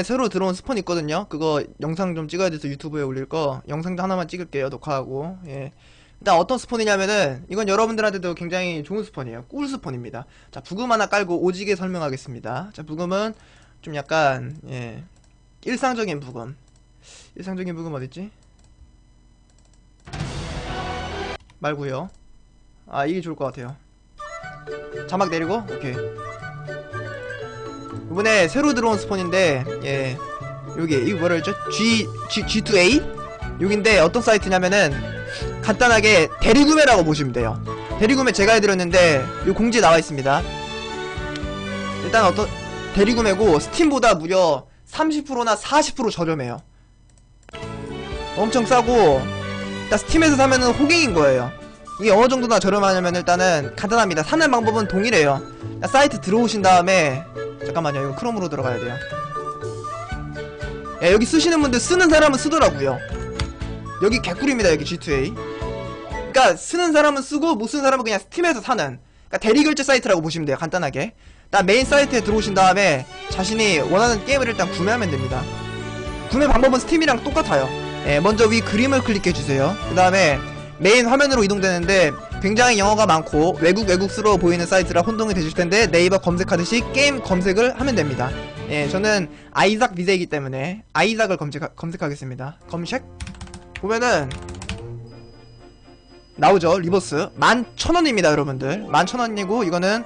이번에 새로 들어온 스폰 있거든요. 그거 영상 좀 찍어야 돼서 유튜브에 올릴 거 영상 하나만 찍을게요. 녹화하고. 예. 일단 어떤 스폰이냐면은 이건 여러분들한테도 굉장히 좋은 스폰이에요. 꿀 스폰입니다. 자, 부금 하나 깔고 오지게 설명하겠습니다. 자, 부금은 좀 약간 예. 일상적인 부금. 일상적인 부금 어딨지? 말고요. 아, 이게 좋을 것 같아요. 자막 내리고 오케이. 이번에 새로 들어온 스폰인데 예. 여기 이거 뭐라 했죠? G, G, G2A? 여긴데 어떤 사이트냐면은 간단하게 대리구매라고 보시면 돼요. 대리구매 제가 해드렸는데 요 공지에 나와 있습니다. 일단 어떤 대리구매고 스팀보다 무려 30%나 40% 저렴해요. 엄청 싸고 일단 스팀에서 사면은 호갱인 거예요. 이게 어느 정도나 저렴하냐면 일단은 간단합니다. 사는 방법은 동일해요. 사이트 들어오신 다음에 잠깐만요. 이거 크롬으로 들어가야 돼요. 야, 여기 쓰시는 분들 쓰는 사람은 쓰더라고요. 여기 개꿀입니다 여기 G2A 그니까 쓰는 사람은 쓰고 못 쓰는 사람은 그냥 스팀에서 사는. 그니까 대리결제 사이트라고 보시면 돼요 간단하게. 딱 메인 사이트에 들어오신 다음에 자신이 원하는 게임을 일단 구매하면 됩니다. 구매 방법은 스팀이랑 똑같아요. 예, 먼저 위 그림을 클릭해주세요. 그 다음에 메인 화면으로 이동되는데 굉장히 영어가 많고 외국 외국스러워 보이는 사이트라 혼동이 되실 텐데 네이버 검색하듯이 게임 검색을 하면 됩니다. 예, 저는 아이삭 비제이기 때문에 아이삭을 검색 검색하겠습니다. 검색? 보면은 나오죠 리버스. 11,000원입니다 여러분들. 11,000원이고 이거는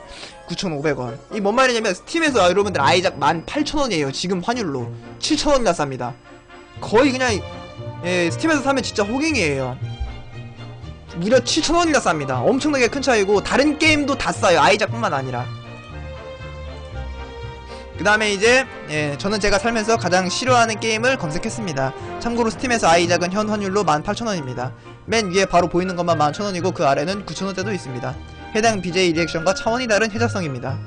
9,500원. 이 뭔 말이냐면 스팀에서 여러분들 아이작 18,000원이에요 지금 환율로. 7,000원이나 쌉니다. 거의 그냥 예, 스팀에서 사면 진짜 호갱이에요 무려 7,000원이나 쌉니다. 엄청나게 큰 차이고 다른 게임도 다 싸요. 아이작뿐만 아니라. 그 다음에 이제 예, 저는 제가 살면서 가장 싫어하는 게임을 검색했습니다. 참고로 스팀에서 아이작은 현 환율로 18,000원입니다. 맨 위에 바로 보이는 것만 11,000원이고 그 아래는 9,000원대도 있습니다. 해당 BJ 리액션과 차원이 다른 혜자성입니다.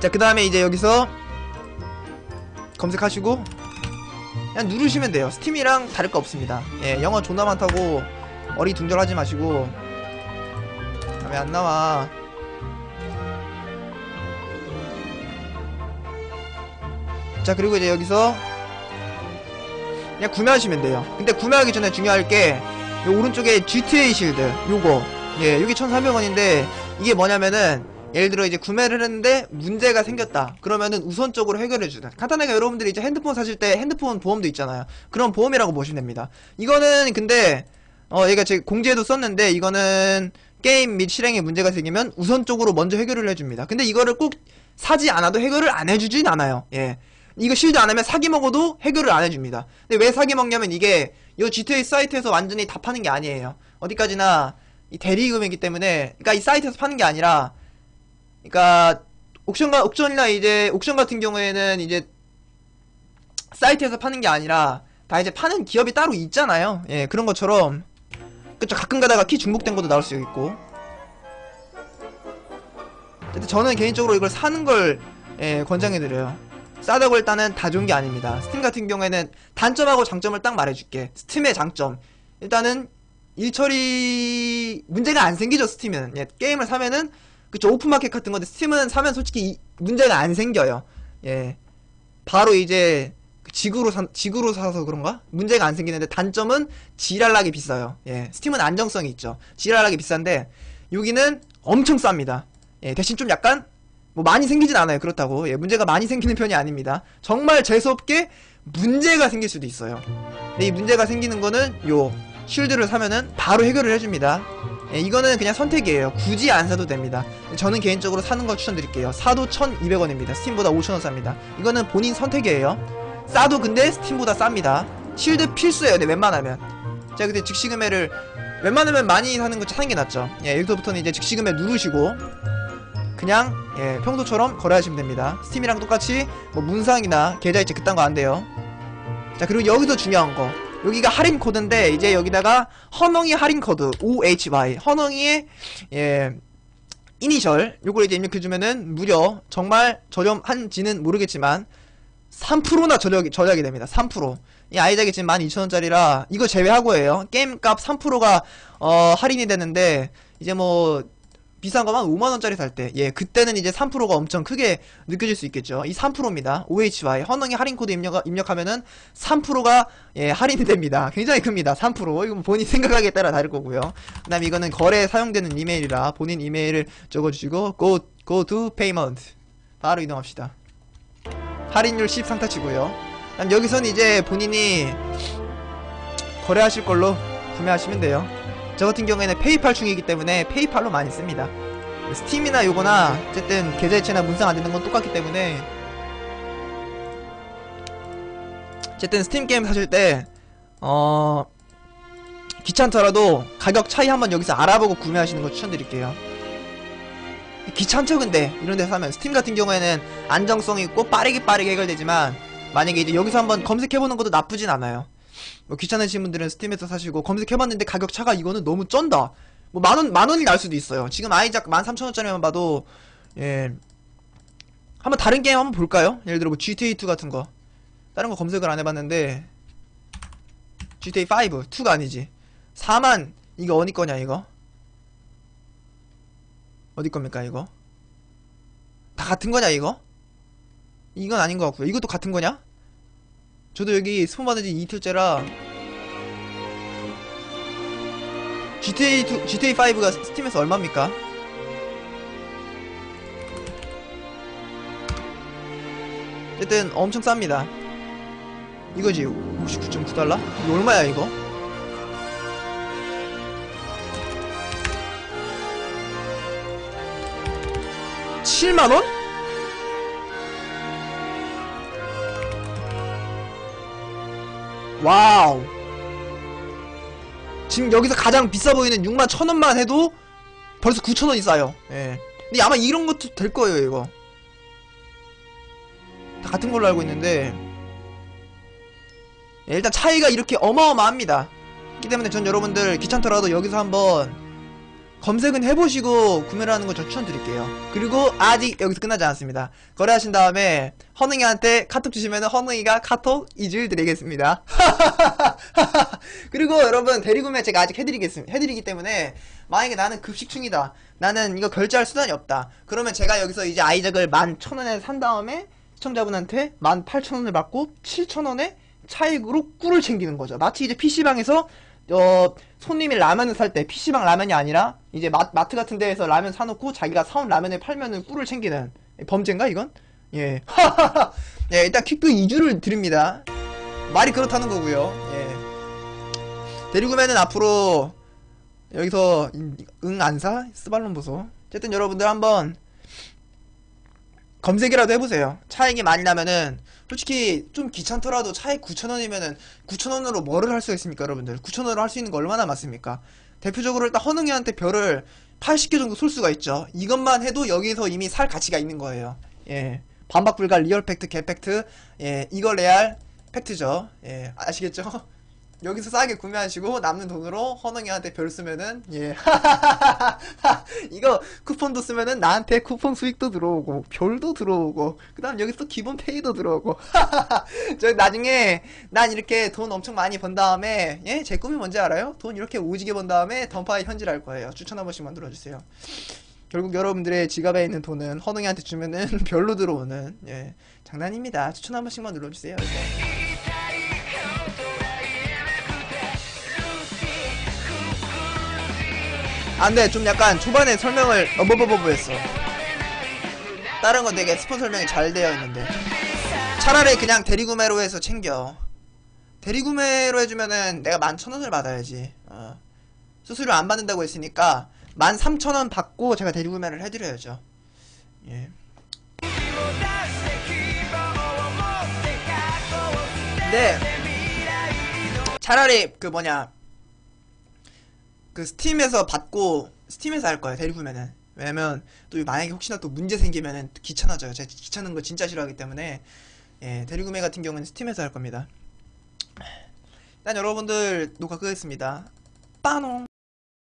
자, 그 다음에 이제 여기서 검색하시고 그냥 누르시면 돼요. 스팀이랑 다를 거 없습니다. 예, 영어 존나 많다고 어리둥절하지 마시고. 아, 왜안 나와? 자 그리고 이제 여기서 그냥 구매하시면 돼요. 근데 구매하기 전에 중요할 게 오른쪽에 GTA 실드 요거. 예 여기 1300원인데 이게 뭐냐면은 예를 들어 이제 구매를 했는데 문제가 생겼다. 그러면은 우선적으로 해결해주는. 간단하게 여러분들이 이제 핸드폰 사실 때 핸드폰 보험도 있잖아요. 그런 보험이라고 보시면 됩니다. 이거는 근데 어 얘가 제 공지에도 썼는데 이거는 게임 및 실행에 문제가 생기면 우선적으로 먼저 해결을 해줍니다. 근데 이거를 꼭 사지 않아도 해결을 안 해주진 않아요. 예. 이거 실드 안 하면 사기 먹어도 해결을 안 해줍니다. 근데 왜 사기 먹냐면 이게 이 GTA 사이트에서 완전히 다 파는 게 아니에요. 어디까지나 이 대리금이기 때문에 그러니까 이 사이트에서 파는 게 아니라 그러니까 옥션과 옥션이나 이제 옥션 같은 경우에는 이제 사이트에서 파는 게 아니라 다 이제 파는 기업이 따로 있잖아요. 예 그런 것처럼 그쵸 가끔 가다가 키 중복된 것도 나올 수 있고. 근데 저는 개인적으로 이걸 사는 걸 예, 권장해드려요. 싸다고 일단은 다 좋은 게 아닙니다. 스팀 같은 경우에는 단점하고 장점을 딱 말해줄게. 스팀의 장점. 일단은 일처리 문제가 안 생기죠 스팀은. 예, 게임을 사면은 그쵸 오픈마켓 같은 건데 스팀은 사면 솔직히 문제가 안 생겨요. 예. 바로 이제 지구로 사, 지구로 사서 그런가? 문제가 안 생기는데 단점은 지랄나게 비싸요. 예, 스팀은 안정성이 있죠. 지랄나게 비싼데 여기는 엄청 쌉니다. 예, 대신 좀 약간 뭐 많이 생기진 않아요. 그렇다고 예, 문제가 많이 생기는 편이 아닙니다. 정말 재수없게 문제가 생길 수도 있어요. 근데 이 문제가 생기는 거는 요 쉴드를 사면은 바로 해결을 해줍니다. 예, 이거는 그냥 선택이에요. 굳이 안 사도 됩니다. 저는 개인적으로 사는 걸 추천드릴게요. 사도 1200원입니다. 스팀보다 5000원 쌉니다. 이거는 본인 선택이에요. 싸도 근데 스팀보다 쌉니다. 실드 필수예요 근데 웬만하면. 자 근데 즉시금매를 웬만하면 많이 사는 거 사는 게 낫죠. 예 여기서부터는 이제 즉시금매 누르시고 그냥 예 평소처럼 거래하시면 됩니다. 스팀이랑 똑같이 뭐 문상이나 계좌이체 그딴 거 안 돼요. 자 그리고 여기서 중요한 거. 여기가 할인 코드인데 이제 여기다가 허농이 할인 코드 OHY 허농이의 예 이니셜. 요걸 이제 입력해주면은 무려 정말 저렴한지는 모르겠지만 3%나 저력이, 저작이 됩니다. 3%. 이 아이작이 지금 12,000원짜리라 이거 제외하고예요. 게임값 3%가 어, 할인이 되는데 이제 뭐 비싼 거만 5만원짜리 살 때, 예, 그때는 이제 3%가 엄청 크게 느껴질 수 있겠죠. 이 3%입니다. OHY. 헌흥이 할인 코드 입력, 입력하면은 3%가, 예, 할인이 됩니다. 굉장히 큽니다. 3%. 이건 본인 생각하기에 따라 다를 거고요. 그 다음에 이거는 거래에 사용되는 이메일이라 본인 이메일을 적어주시고, go, go to payment. 바로 이동합시다. 할인율 10 상타치고요. 그다음 여기서는 이제 본인이 거래하실 걸로 구매하시면 돼요. 저 같은 경우에는 페이팔 중이기 때문에 페이팔로 많이 씁니다. 스팀이나 요거나 어쨌든 계좌이체나 문상 안 되는 건 똑같기 때문에 어쨌든 스팀 게임 사실 때 어... 귀찮더라도 가격 차이 한번 여기서 알아보고 구매하시는 거 추천드릴게요. 귀찮죠 근데. 이런 데서 하면 스팀 같은 경우에는 안정성 있고 빠르게 빠르게 해결되지만 만약에 이제 여기서 한번 검색해보는 것도 나쁘진 않아요. 뭐 귀찮으신 분들은 스팀에서 사시고 검색해봤는데 가격 차가 이거는 너무 쩐다. 뭐 만원 만원이 날 수도 있어요. 지금 아이작 13,000원짜리만 봐도 예. 한번 다른 게임 한번 볼까요? 예를 들어 뭐 GTA2 같은 거. 다른 거 검색을 안 해봤는데 GTA5 2가 아니지. 4만 이거 어디 거냐 이거 어디 겁니까 이거? 다 같은 거냐 이거? 이건 아닌 것 같고요. 이것도 같은 거냐? 저도 여기 스폰 받은 지 이틀째라 GTA 2, GTA 5가 스팀에서 얼마입니까? 어쨌든 엄청 쌉니다. 이거지 59.9달러? 이거 얼마야 이거? 칠만 원? 와우. 지금 여기서 가장 비싸 보이는 6만 천 원만 해도 벌써 9천 원이 싸요. 예. 근데 아마 이런 것도 될 거예요, 이거. 다 같은 걸로 알고 있는데. 예, 일단 차이가 이렇게 어마어마합니다. 그렇기 때문에 전 여러분들 귀찮더라도 여기서 한번 검색은 해보시고 구매를 하는 거저 추천드릴게요. 그리고 아직 여기서 끝나지 않았습니다. 거래하신 다음에 허능이한테 카톡 주시면 허능이가 카톡 이주일 드리겠습니다. 그리고 여러분 대리구매 제가 아직 해드리겠습니다. 해드리기 때문에 만약에 나는 급식충이다. 나는 이거 결제할 수단이 없다. 그러면 제가 여기서 이제 아이작을 11,000원에 산 다음에 시청자분한테 18,000원을 받고 7,000원에 차익으로 꿀을 챙기는 거죠. 마치 이제 PC방에서 어, 손님이 라면을 살 때 PC방 라면이 아니라 이제 마, 마트 같은 데에서 라면 사놓고 자기가 사온 라면을 팔면은 꿀을 챙기는 범죄인가 이건? 예. 예, 일단 킥도 2주를 드립니다. 말이 그렇다는 거고요. 예. 대리구매는 앞으로 여기서 응 안 사? 스발론 보소. 어쨌든 여러분들 한번 검색이라도 해보세요. 차익이 많이 나면은 솔직히 좀 귀찮더라도 차익 9,000원이면은 9,000원으로 뭐를 할 수가 있습니까, 여러분들? 9,000원으로 할 수 있는 거 얼마나 많습니까? 대표적으로 일단 허능이한테 별을 80개 정도 쏠 수가 있죠. 이것만 해도 여기서 이미 살 가치가 있는 거예요. 예. 반박 불가 리얼 팩트, 개 팩트. 예, 이거 레알 팩트죠. 예, 아시겠죠? 여기서 싸게 구매하시고 남는 돈으로 허능이한테 별 쓰면은 예. 이거 쿠폰도 쓰면은 나한테 쿠폰 수익도 들어오고 별도 들어오고 그 다음 여기서 또 기본 페이도 들어오고. 저 나중에 난 이렇게 돈 엄청 많이 번 다음에 예 제 꿈이 뭔지 알아요? 돈 이렇게 오지게 번 다음에 던파에 현질할 거예요. 추천 한 번씩 만 들어주세요. 결국 여러분들의 지갑에 있는 돈은 허능이한테 주면은 별로 들어오는 예 장난입니다. 추천 한 번씩만 눌러주세요. 이거. 안돼 좀 약간 초반에 설명을 어버버버버했어? 다른 건 되게 스폰 설명이 잘 되어 있는데. 차라리 그냥 대리구매로 해서 챙겨. 대리구매로 해주면은 내가 11,000원을 받아야지. 어. 수수료 안 받는다고 했으니까 13,000원 받고 제가 대리구매를 해드려야죠. 예. 근데 차라리 그 뭐냐 그 스팀에서 받고 스팀에서 할 거예요 대리구매는. 왜냐면 또 만약에 혹시나 또 문제 생기면은 또 귀찮아져요. 제가 귀찮은 거 진짜 싫어하기 때문에. 예 대리구매 같은 경우는 스팀에서 할 겁니다. 일단 여러분들 녹화 끄겠습니다. 빠농